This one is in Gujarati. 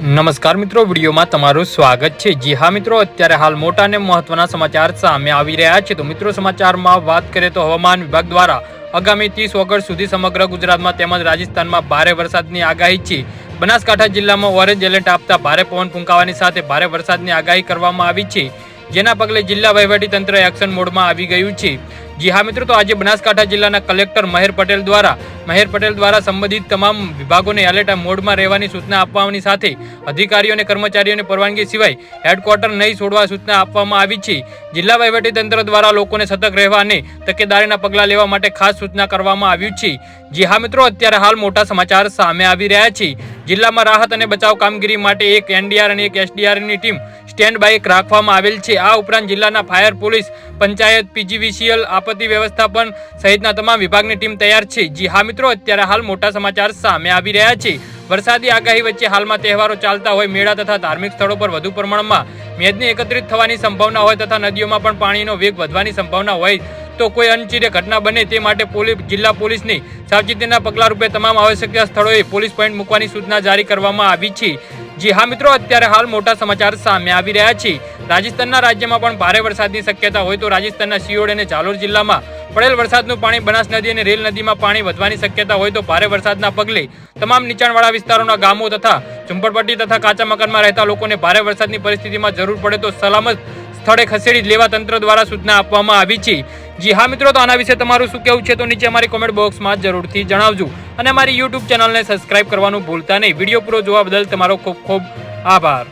નમસ્કાર મિત્રો, વિડીયોમાં તમારું સ્વાગત છે. જી હા મિત્રો, અત્યારે હાલ મોટા અને મહત્વના સમાચાર સામે આવી રહ્યા છે. તો મિત્રો, સમાચારમાં વાત કરીએ તો હવામાન વિભાગ દ્વારા આગામી ત્રીસ ઓગસ્ટ સુધી સમગ્ર ગુજરાતમાં તેમજ રાજસ્થાનમાં ભારે વરસાદની આગાહી છે. બનાસકાંઠા જિલ્લામાં ઓરેન્જ એલર્ટ આપતા ભારે પવન ફૂંકાવાની સાથે ભારે વરસાદની આગાહી કરવામાં આવી છે. જેના પગલે જિલ્લા વહીવટી તંત્ર એક્શન મોડમાં આવી ગયું છે. જી હા મિત્રો, તો આજે બનાસકાંઠા જિલ્લાના કલેક્ટર મહેર પટેલ દ્વારા, મહેર પટેલ દ્વારા સંબંધિત તમામ વિભાગોને એલર્ટ મોડમાં રહેવાની સૂચના આપવાની સાથે અધિકારીઓ અને કર્મચારીઓને પરવાનગી સિવાય હેડક્વાર્ટર નહીં છોડવા સૂચના આપવામાં આવી છે. જિલ્લા તંત્ર દ્વારા લોકોને સતર્ક રહેવા અને તકેદારીના પગલાં લેવા માટે ખાસ સૂચના કરવામાં આવ્યું છે. જી હા મિત્રો, અત્યારે હાલ મોટા સમાચાર સામે આવી રહ્યા છે. જિલ્લામાં રાહત અને બચાવ કામગીરી માટે એક એનડીઆર અને એક એસડીઆરની ટીમ સ્ટેન્ડ બાય રાખવામાં આવેલ છે. આ ઉપરાંત જિલ્લાના ફાયર પોલીસ, પંચાયત, પીજીવીસીએલ, આપત્તિ વ્યવસ્થાપન સહિતના તમામ વિભાગની ટીમ તૈયાર છે. જી હા મિત્રો, અત્યારે હાલ મોટા સમાચાર સામે આવી રહ્યા છે. વરસાદી આગાહી વચ્ચે હાલમાં તહેવારો ચાલતા હોય મેળા તથા ધાર્મિક સ્થળો પર વધુ પ્રમાણમાં મેદની એકત્રિત થવાની સંભાવના હોય તથા નદીઓમાં પણ પાણીનો વેગ વધવાની સંભાવના હોય તો કોઈ અનિચ્છનીય ઘટના બને તે માટે પોલીસ જિલ્લા પોલીસની સાવચેતીના પગલાં રૂપે તમામ આવશ્યક સ્થળોએ પોલીસ પોઈન્ટ મૂકવાની સૂચના જારી કરવામાં આવી છે. જી હા મિત્રો, અત્યારે હાલ મોટા સમાચાર સામે આવી રહ્યા છે. રાજસ્થાનના રાજ્યમાં પણ ભારે વરસાદની શક્યતા હોય તો રાજસ્થાનના સિયોડ અને જાલોર જિલ્લામાં પડેલ વરસાદનું પાણી, બનાસ નદી અને રેલ નદીમાં પાણી વધવાની શક્યતા હોય તો ભારે વરસાદના પગલે તમામ નીચાણવાળા વિસ્તારોના ગામો તથા ઝુંપડપટ્ટી તથા કાચા મકાનમાં રહેતા લોકોને ભારે વરસાદની પરિસ્થિતિમાં જરૂર પડે તો સલામત સ્થળે ખસેડી લેવા તંત્ર દ્વારા સૂચના આપવામાં આવી છે. જી હા મિત્રો, તો આના વિશે તમારું શું કહેવું છે તો નીચે અમારી કોમેન્ટ બોક્સમાં જરૂરથી જણાવજો. અને અમારી યુટ્યુબ ચેનલને સબસ્ક્રાઇબ કરવાનું ભૂલતા નહીં. વીડિયો પૂરો જોવા બદલ તમારો ખૂબ ખૂબ આભાર.